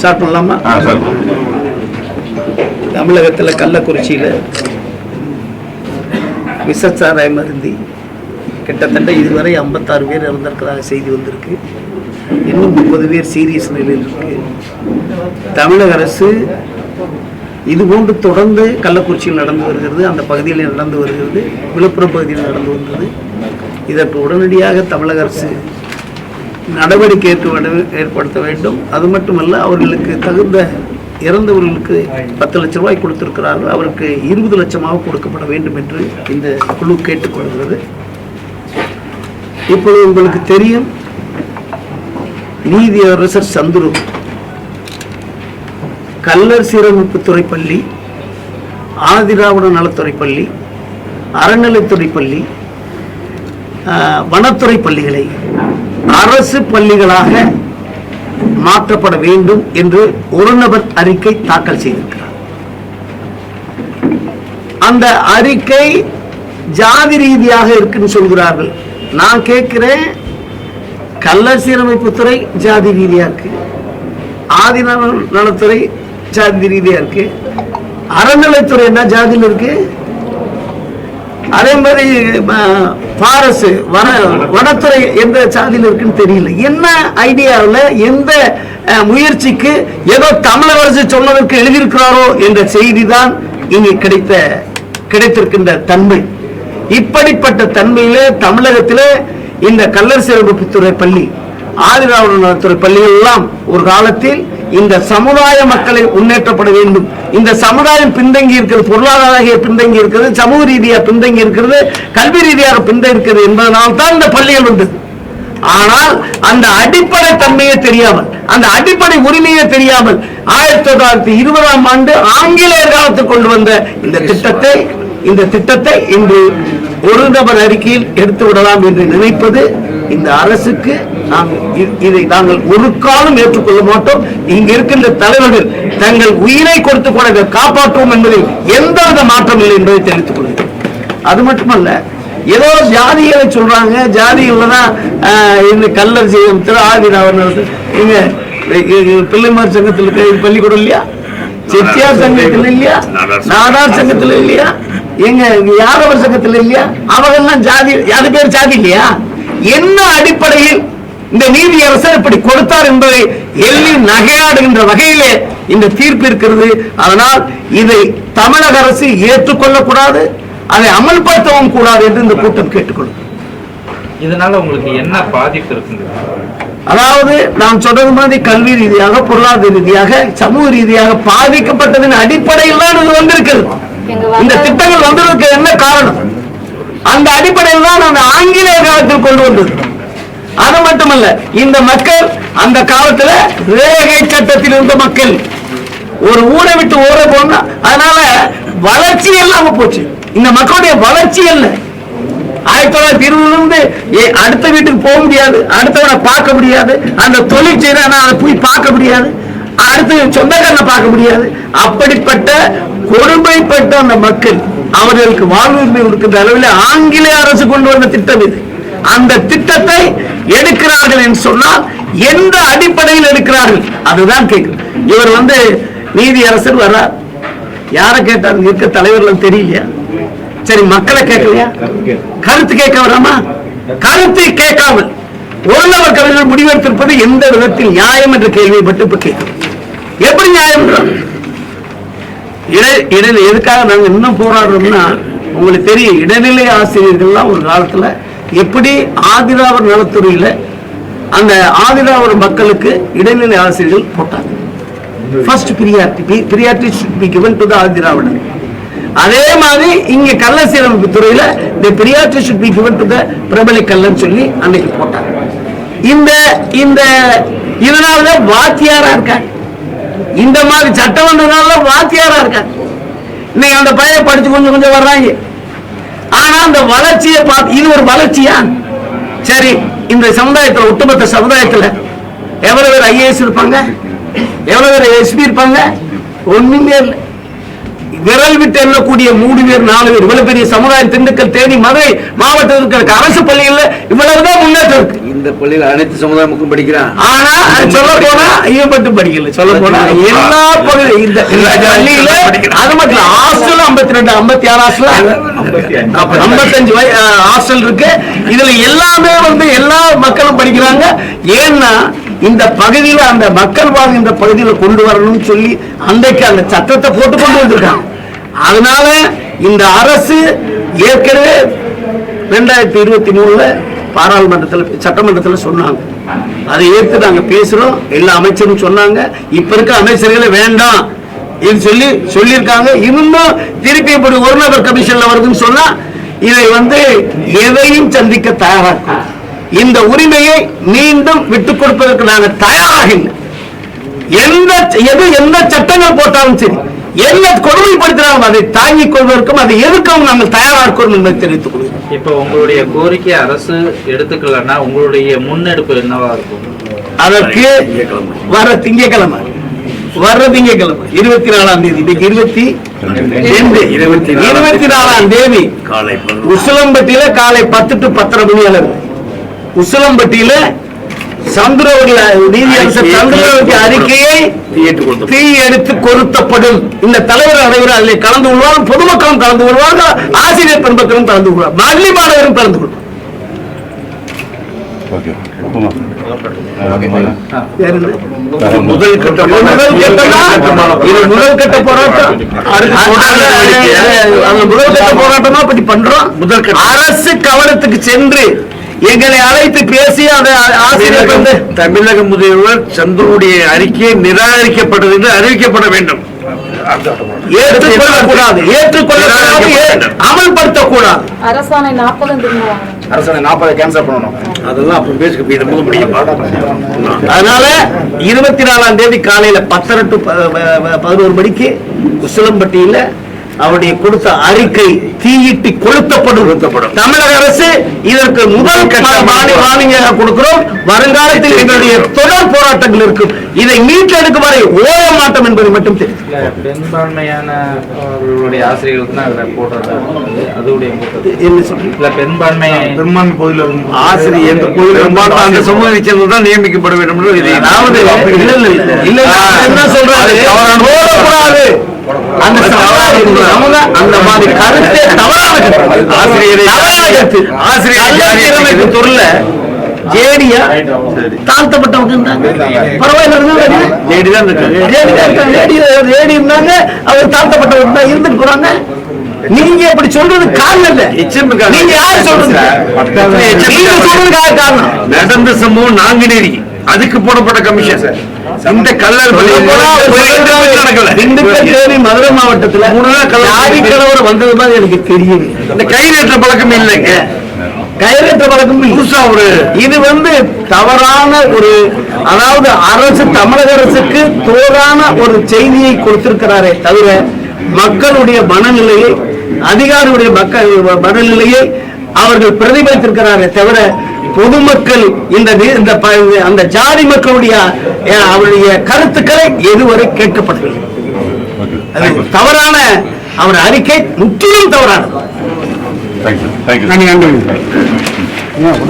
Start பண்ணலாமா? தமிழகத்தில் கள்ளக்குறிச்சியில் விஷச்சாராயம் மருந்தி கிட்டத்தட்ட இதுவரை ஐம்பத்தாறு பேர் இறந்திருக்கிறதாக செய்தி வந்திருக்கு. இன்னும் முப்பது பேர் சீரியஸ் நிலையில் இருக்கு. தமிழக அரசு இதுபோன்று தொடர்ந்து கள்ளக்குறிச்சியில் நடந்து வருகிறது. அந்த பகுதியில் நடந்து வருகிறது. விழுப்புரம் பகுதியில் நடந்து வந்தது இதற்கு உடனடியாக தமிழக அரசு நடவடிக்கை ஏற்று ஏற்படுத்த வேண்டும். அது மட்டுமல்ல அவர்களுக்கு தகுந்த இறந்தவர்களுக்கு பத்து லட்ச ரூபாய் கொடுத்திருக்கிறார்கள். அவருக்கு இருபது லட்சமாக கொடுக்கப்பட வேண்டும் என்று இந்த குழு கேட்டுக்கொள்கிறது. இப்பொழுது உங்களுக்கு தெரியும் நீதியரசர் சந்துரு கல்லர் சீரமைப்புத்துறை பள்ளி ஆதிராவிட நலத்துறை பள்ளி அறநிலைத்துறை பள்ளி வனத்துறை பள்ளிகளை அரசு பள்ளிகளாக மாற்றப்பட வேண்டும் என்று ஒரு நபர் அறிக்கை தாக்கல் செய்திருக்கிறார். அந்த அறிக்கை ஜாதி ரீதியாக இருக்குன்னு சொல்கிறார்கள். நான் கேட்கிறேன் கள்ள சீரமைப்புத்துறை ஜாதி ரீதியா இருக்கு. ஆதிநல நலத்துறை ஜாதி ரீதியா இருக்கு. அறநிலைத்துறை என்ன ஜாதியில் இருக்கு? அதே மாதிரி பாரசு வன வனத்துறை எந்த சாதியில் இருக்குன்னு தெரியல. என்ன ஐடியாவில் எந்த முயற்சிக்கு ஏதோ தமிழக அரசு சொன்னதற்கு எழுதியிருக்கிறாரோ என்ற செய்தி தான் இங்கே கிடைத்த கிடைத்திருக்கின்ற தன்மை. இப்படிப்பட்ட தன்மையிலே தமிழகத்தில் இந்த கல்லர் சிறப்பு பள்ளி ஆதிராவிட பள்ளிகள் எல்லாம் ஒரு காலத்தில் இந்த சமுதாய மக்களை முன்னேற்றப்பட வேண்டும். இந்த சமுதாயம் பின்தங்கி இருக்கிறது பொருளாதார பின்தங்கி இருக்கிறது சமூக ரீதியாக பின்தங்கி இருக்கிறது கல்வி ரீதியாக பின்தங்கி இருக்கிறது என்பதனால் தான் இந்த பள்ளிகள் வந்தது. ஆனால் அந்த அடிப்படை தன்மையே தெரியாமல் அந்த அடிப்படை உரிமையே தெரியாமல் ஆயிரத்தி தொள்ளாயிரத்தி இருபதாம் ஆண்டு ஆங்கிலேயர் காலத்தில் கொண்டு வந்த இந்த திட்டத்தை இந்த திட்டத்தை இன்று ஒரு நபர் அறிக்கையில் எடுத்து விடலாம் என்று நினைப்பது இந்த அரசுக்கு நாங்கள் இதை நாங்கள் ஒரு காலம் ஏற்றுக்கொள்ள மாட்டோம். இங்க இருக்கின்ற தலைவர்கள் தங்கள் உயிரை கொடுத்து கூட இதை காப்பாற்றுவோம் என்பதில் எந்தவித மாற்றம் இல்லை என்பதை தெரிவித்துக் கொள்கிறேன். அது மட்டுமல்ல ஏதோ ஜாதிகளை சொல்றாங்க. ஜாதிகள்ல தான் ஆஹ், இந்த கல்லர் செய்யும் திரு ஆதிராவன் இங்க பிள்ளைமார் சங்கத்தில் இருக்க இது பள்ளிக்கூடம் இல்லையா? செட்டியார் சங்கத்தில் இல்லையா? நாடார் சங்கத்தில் இல்லையா? எங்க யாதவர் சங்கத்தில் இல்லையா? அவங்கெல்லாம் ஜாதி யாரு பேர் ஜாதி இல்லையா? என்ன அடிப்படையில் இந்த நீதியரசர் இப்படி கொடுத்தார் என்பதை எள்ளி நகையாடுகின்ற வகையிலே இந்த தீர்ப்பு இருக்கிறது. அதனால் இதை தமிழக அரசு ஏற்றுக்கொள்ளக்கூடாது அதை அமல்படுத்தவும் கூடாது என்று இந்த கூட்டம் கேட்டுக்கொள்ளும். இதனால உங்களுக்கு என்ன பாதிப்பு இருக்குங்க? அதாவது நான் சொன்னது மாதிரி கல்வி ரீதியாக பொருளாதார ரீதியாக சமூக ரீதியாக பாதிக்கப்பட்டதன் அடிப்படையில் தான் இது வந்திருக்கிறது. இந்த திட்டங்கள் வந்ததற்கு என்ன காரணம்? அந்த அடிப்படையில் தான் அந்த ஆங்கிலேய காலத்தில் கொண்டு வந்தது அது மட்டுமல்ல இந்த மக்கள் அந்த காலத்துல ரேகை சட்டத்தில் இருந்த மக்கள் ஒரு ஊரை விட்டு ஊரை போனா அதனால வளர்ச்சி இல்லாம போச்சு. இந்த மக்களுடைய வளர்ச்சி இல்லை ஆயிரத்தி தொள்ளாயிரத்தி இருபதுல இருந்து ஏ- அடுத்த வீட்டுக்கு போக முடியாது அடுத்தவனை பார்க்க முடியாது அந்த தொழில் செய்யறானா அதை போய் பார்க்க முடியாது அடுத்து சொந்தக்காரனை பார்க்க முடியாது. அப்படிப்பட்ட கொடுமைப்பட்ட அந்த மக்கள் அவர்களுக்கு வாழ்வுரிமை கொடுக்கின்ற அளவில் ஆங்கிலேய அரசு கொண்டு வந்த திட்டம் இது. அந்த திட்டத்தை எடுக்கிறார்கள் என்று சொன்னால் எந்த அடிப்படையில் எடுக்கிறார்கள்? அதுதான் கேட்கும் இவர் வந்து நீதியரசர் வர்றார். யாரை கேட்டார்? இருக்க தலைவர்கள் தெரியலையா? சரி மக்களை கேட்கலையா? கருத்து கேட்க வராமா? கருத்து கேட்காமல் ஒரு நபர் கவிஞர் முடிவெடுத்திருப்பது எந்த விதத்தில் நியாயம் என்ற கேள்வியை மட்டும் இப்ப கேட்கும் எப்படி நியாயம் இட இடைநிலை எதுக்காக நாங்க இன்னும் போராடுறோம்னா உங்களுக்கு தெரியும் இடைநிலை ஆசிரியர்கள்லாம் ஒரு காலத்துல எப்படி ஆதிராவர் நலத்துறையில அந்த ஆதிராவர் மக்களுக்கு இடைநிலை ஆசிரியர்கள் போட்டாங்க. First priority priority should be given to the ஆதிராவிடர். அதே மாதிரி இங்க கள்ள சீரமைப்பு துறையில இந்த priority should be given to the பிரபல கல்லன்னு சொல்லி அன்னைக்கு போட்டாங்க. இந்த இந்த இதனாலதான் வாத்தியாரா இருக்காங்க. இந்த மாதிரி சட்டம் வந்ததுனால வாத்தியாரா இருக்காங்க. இன்னைக்கு அந்த பையன் படிச்சு கொஞ்சம் கொஞ்சம் வர்றாங்க. ஆனா அந்த வளர்ச்சியை பார்த்து இது ஒரு வளர்ச்சியா? சரி இந்த சமுதாயத்துல ஒட்டுமொத்த சமுதாயத்துல எவ்வளவு பேர் ஐஏஎஸ் இருப்பாங்க? எவ்வளவு பேர் எஸ்பி இருப்பாங்க? ஒண்ணுமே இல்லை. விரல் விட்டு எண்ணக்கூடிய மூணு பேர் நாலு பேர். இவ்வளவு பெரிய சமுதாயம் திண்டுக்கல் தேனி மதுரை மாவட்டத்தில் இருக்க அரசு பள்ளிகள்ல இவ்வளவுதான் முன்னேற்றம் இருக்கு. இந்த பள்ளியில் அனைத்து சமுதாய மக்களும் படிக்கிறான். ஆனா சொல்ல போனா இவன் மட்டும் படிக்கல. சொல்ல போனா எல்லா பகுதி இந்த பள்ளியில அது மட்டும் ஹாஸ்டல் ஐம்பத்தி ரெண்டு ஐம்பத்தி ஆறு ஹாஸ்டல் ஐம்பத்தஞ்சு ஹாஸ்டல் இருக்கு. இதுல எல்லாமே வந்து எல்லா மக்களும் படிக்கிறாங்க. ஏன்னா இந்த பகுதியில அந்த மக்கள் வாழ்கின்ற பகுதியில கொண்டு வரணும்னு சொல்லி அன்றைக்கு அந்த சட்டத்தை போட்டு கொண்டு வந்திருக்காங்க. அதனால இந்த அரசு ஏற்கனவே ரெண்டாயிரத்தி இருபத்தி மூணுல பாராளுமன்றத்தில் சட்டமன்றத்தில் சொன்னாங்க. அதை ஏற்று நாங்க பேசுறோம். எல்லா அமைச்சரும் சொன்னாங்க. இப்ப இருக்க அமைச்சர்களே வேண்டாம். இது சொல்லி சொல்லியிருக்காங்க. இன்னும் திருப்பி இப்படி ஒரு நபர் கமிஷன்ல வருதுன்னு சொன்னா இதை வந்து எதையும் சந்திக்க தயாரா இருக்கோம் இந்த உரிமையை மீண்டும் விட்டுக் கொடுப்பதற்கு நாங்க தயாராக இல்லை. எந்த எது எந்த சட்டங்கள் போட்டாலும் சரி என்ன கொடுமைப்படுத்தினாலும் அதை தாங்கிக் கொள்வதற்கும் அதை எதிர்க்கவும் நாங்கள் தயாரா இருக்கிறோம் என்பதை தெரிவித்துக் கொள்கிறோம். இப்ப உங்களுடைய கோரிக்கை அரசு எடுத்துக்கலன்னா உங்களுடைய முன்னெடுப்பு என்னவா இருக்கும்? அதற்கு வர திங்கட்கிழமை. வர்ற திங்கட்கிழமை இருபத்தி நாலாம் தேதி. இன்னைக்கு இருபத்தி இருபத்தி நாலாம் தேதி. காலை உசிலம்பட்டியில காலை பத்து டு பத்தரை மணி அளவு. உசிலம்பட்டியில சந்திரவர்ல நீதியரசர் சந்திரவர்க்கு அறிக்கையை தீ எடுத்து கொளுத்தப்படும். இந்த தலைவர் அனைவரும் அதில் கலந்து கொள்வார்கள் பொதுமக்களும் கலந்து கொள்வார்கள் ஆசிரியர் பெருமக்களும் கலந்து கொள்வார் பள்ளி மாணவரும் கலந்து கொள்வார் ஓகே? முதல் கட்ட முதல் கட்ட போராட்டம் அடுத்து தொடர் நடவடிக்கை. அந்த முதல் கட்ட போராட்டமா இப்படி பண்றோம் முதல் கட்ட. அரசு கவனத்துக்கு சென்று எங்களை அழைத்து பேசி ஆசிரியர் வந்து தமிழக முதல்வர் சந்துருடைய அறிக்கை நிராகரிக்கப்பட்டது என்று அறிவிக்கப்பட வேண்டும் ஏற்றுக்கொள்ளக்கூடாது ஏற்றுக்கொள்ளக்கூடாது அமல்படுத்தக்கூடாது அரசாணை வாங்கணும் அரசாணை நாற்பதை கேன்சல் பண்ணணும் அதெல்லாம் அப்ப பேசுக்கு முதல் முடியும் அதனால இருபத்தி நாலாம் தேதி காலையில பத்தரை டு பதினோரு மணிக்கு உசிலம்பட்டியில அவருடைய கொடுத்த அறிக்கை தீயிட்டு கொளுத்தப்படும். கொளுத்தப்படும். தமிழக அரசு இதற்கு முதல் வாணிங்காக கொடுக்கிறோம். வருங்காலத்தில் எங்களுடைய தொடர் போராட்டங்கள் இருக்கும். இதை மீட்டெடுக்கும் வரை ஓய மாட்டோம் என்பதை மட்டும் தெரியும். பெரும்பான்மையான அவர்களுடைய ஆசிரியர்களுக்கு தான் அதுல போடுறது அதோடைய முக்கியத்துவம். என்ன சொல்றீங்க இல்ல பெரும்பான்மை பெரும்பான்மை பகுதியில் ஆசிரியர் எந்த பகுதியில் அந்த சமூகத்தை சேர்ந்து தான் நியமிக்கப்பட வேண்டும் என்று இது- அதாவது இல்ல இல்ல இல்ல என்ன சொல்றாரு? போடக்கூடாது அந்த மாதிரி கருத்தே தவறான ஆசிரியரை- ஆசிரியரை துறையில ஜேடியா? தாழ்த்தப்பட்டவங்க இருந்தாங்க. பரவாயில்ல இருந்தாங்க தேடி தான் இருக்காங்க ஜேடி தான் இருக்காங்க. ஜேடி ஜேடி இருந்தாங்க அவர் தாழ்த்தப்பட்டவங்க தான் இருந்துட்டு போறாங்க. நீங்க இப்படி சொல்றது காரணம் இல்ல. நீங்க யார் சொல்றது? நீங்க சொல்றதுக்காக காரணம். நடந்த சம்பவம் நாங்குநேரி. அதுக்கு போடப்பட்ட கமிஷன். இந்த கல்லர் திண்டுக்கல் மதுரை மாவட்டத்துல மூணு நாள் கலவரம் வந்தது மாதிரி எனக்கு தெரியும் இந்த கைநேற்ற பழக்கம் இல்லைங்க. கையெழுத்த வழக்கம். புதுசா ஒரு இது வந்து தவறான ஒரு அதாவது அரசு தமிழக அரசுக்கு தோறான ஒரு செய்தியை கொடுத்திருக்கிறாரே தவிர மக்களுடைய மனநிலையை அதிகாரியுடைய மக்கள் மனநிலையை அவர்கள் பிரதிபலித்திருக்கிறாரே தவிர பொதுமக்கள் இந்த இந்த அந்த ஜாதி மக்களுடைய அவருடைய கருத்துக்களை எதுவரை கேட்கப்படவில்லை. தவறான அவர் அறிக்கை முற்றிலும் தவறானது. Thank you. Thank you. Any, I'm doing. Yeah,